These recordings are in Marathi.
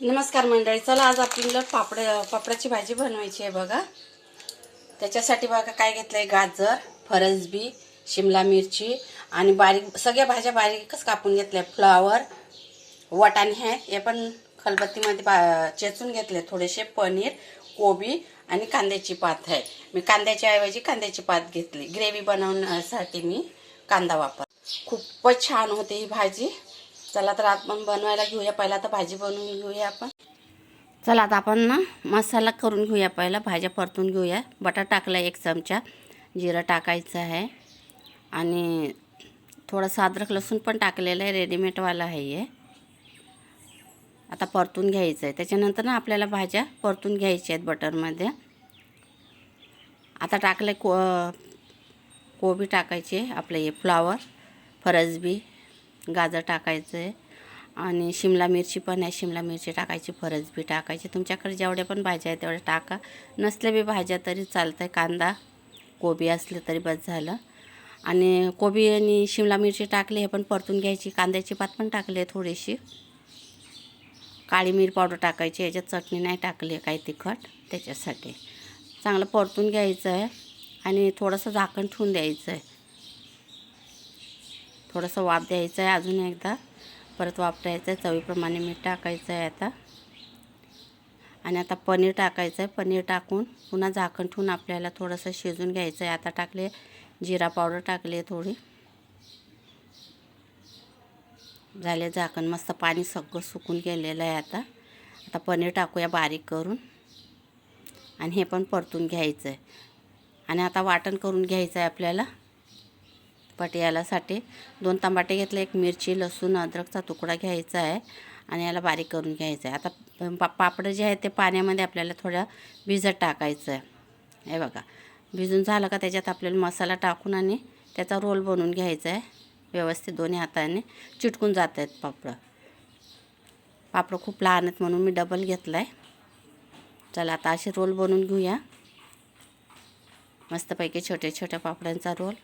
नमस्कार मंडळी चला आज आपल्याला पापड पापडाची भाजी बनवायची आहे बघा. त्याच्यासाठी बघा काय घेतलंय गाजर फरसबी शिमला मिरची आणि बारीक सगळ्या भाज्या बारीकच कापून घेतल्या. फ्लावर वटाणे आहे हे पण खलबत्तीमध्ये बा चेचून घेतले थोडेसे. पनीर कोबी आणि कांद्याची पात आहे. मी कांद्याच्या ऐवजी कांद्याची पात घेतली. ग्रेव्ही बनवण्यासाठी मी कांदा वापर खूपच छान होते ही भाजी. चला तर आपण बनवायला घेऊया. पहिला तर भाजी बनवून घेऊया आपण. चला आता आपण ना मसाला करून घेऊया पहिला. भाज्या परतून घेऊया. बटाटा टाकला एक चमचा. जिरं टाकायचं आहे. आणि थोडंसं अद्रक लसूण पण टाकलेलं आहे. रेडीमेडवाला आहे हे. आता परतून घ्यायचं आहे त्याच्यानंतर ना आपल्याला भाज्या परतून घ्यायच्या आहेत बटरमध्ये. आता टाकलं को कोबी टाकायची आहे. आपलं हे फ्लावर फरसबी गाजर टाकायचं आहे. आणि शिमला मिरची पण आहे. शिमला मिरची टाकायची फरसबी टाकायची. तुमच्याकडे जेवढ्या पण भाज्या आहेत तेवढ्या टाका. नसल्या बी भाज्या तरी चालतं आहे कांदा कोबी असले तरी बस झालं. आणि कोबी आणि शिमला मिरची टाकली हे पण परतून घ्यायची. कांद्याची पात पण टाकली आहे थोडीशी. काळी मिर पावडर टाकायची. याच्यात चटणी नाही टाकली काही तिखट त्याच्यासाठी. चांगलं परतून घ्यायचं आहे. आणि थोडंसं झाकण ठेवून द्यायचं आहे. थोडंसं वाफ द्यायचं आहे अजून एकदा. परत वापरायचं द्यायचं आहे. चवीप्रमाणे मीठ टाकायचं आहे आता. आणि आता पनीर टाकायचं आहे. पनीर टाकून पुन्हा झाकण ठेवून आपल्याला थोडंसं शिजून घ्यायचं आहे. आता टाकले जिरा पावडर टाकली आहे थोडी. झाले झाकण. मस्त पाणी सगळं सुकून गेलेलं आहे आता. आता पनीर टाकूया बारीक करून. आणि हे पण परतून घ्यायचं आहे. आणि आता वाटण करून घ्यायचं आहे आपल्याला. पटियालासाठी दोन तंबाटे घेतले एक मिरची लसूण अद्रकचा तुकडा घ्यायचा आहे आणि याला बारीक करून घ्यायचं आहे. आता पा पापडं जे आहे ते पाण्यामध्ये आपल्याला थोडं भिजत टाकायचं आहे. हे बघा भिजून झालं का त्याच्यात आपल्याला मसाला टाकून आणि त्याचा रोल बनवून घ्यायचा आहे. व्यवस्थित दोन्ही हाताने चिटकून जात आहेत पापडं. पापडं खूप लहान आहेत म्हणून मी डबल घेतला आहे चला आता असे रोल बनवून घेऊया. मस्तपैकी छोट्या छोट्या पापड्यांचा रोल.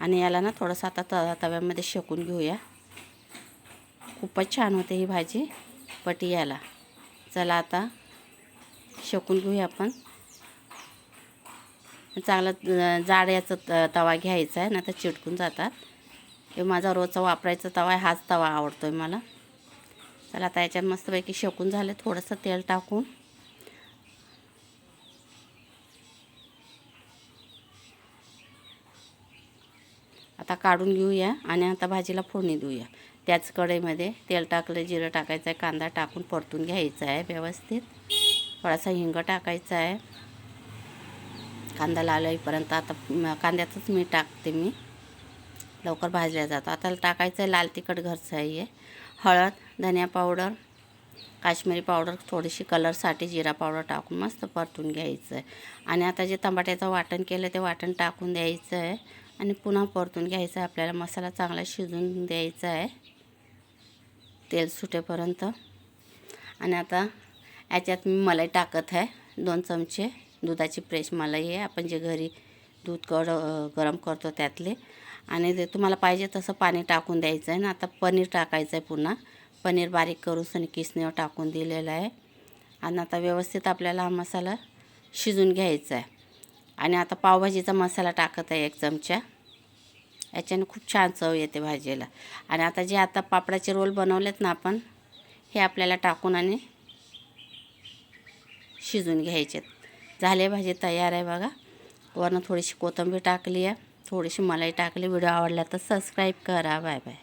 आणि याला ना थोडंसं आता त तव्यामध्ये शेकून घेऊया. खूपच छान होते ही भाजी पटी याला. चला आता शेकून घेऊया आपण. चांगलं जाड याचं त तवा घ्यायचा आहे ना तर चिटकून जातात. हे माझा रोजचा वापरायचा तवा आहे हाच तवा आवडतो आहे मला. चला आता याच्यात मस्तपैकी शेकून झाले थोडंसं तेल टाकून. आता काढून घेऊया आणि आता भाजीला फोडणी देऊया. त्याच कढईमध्ये तेल टाकलं जिरं टाकायचं आहे कांदा टाकून परतून घ्यायचा आहे व्यवस्थित. थोडासा हिंग टाकायचा आहे. कांदा लाल आता कांद्यातच मी टाकते मी. लवकर भाजल्या जातो. आता टाकायचं आहे लाल तिखट घरचं आहे हळद धनिया पावडर काश्मीरी पावडर थोडीशी कलरसाठी जिरा पावडर टाकून मस्त परतून घ्यायचं आहे. आणि आता जे टमाट्याचं वाटण केलं ते वाटण टाकून द्यायचं आहे. आणि पुन्हा परतून घ्यायचं आहे. आपल्याला मसाला चांगला शिजून द्यायचा आहे. तेल सुटेपर्यंत. आणि आता याच्यात मी मलाई टाकत आहे. दोन चमचे दुधाची फ्रेश मलाई आहे. आपण जे घरी दूध गड गरम करतो त्यातले. आणि ते तुम्हाला पाहिजे तसं पाणी टाकून द्यायचं आहे. ना आता पनीर टाकायचं आहे पुन्हा. पनीर बारीक करून सनी किसणीवर टाकून दिलेलं आहे. आणि आता व्यवस्थित आपल्याला हा मसाला शिजून घ्यायचा आहे. आणि आता पावभाजीचा मसाला टाकत आहे एक चमचा. याच्याने खूप छान चव येते भाजीला. आणि आता जे आता पापडाचे रोल बनवलेत ना आपण हे आपल्याला टाकून आणि शिजून घ्यायचे झाले भाजी तयार आहे बघा. वरनं थोडीशी कोथिंबीर टाकली आहे थोडीशी मलाई टाकली. व्हिडिओ आवडला तर सबस्क्राईब करा. Bye bye.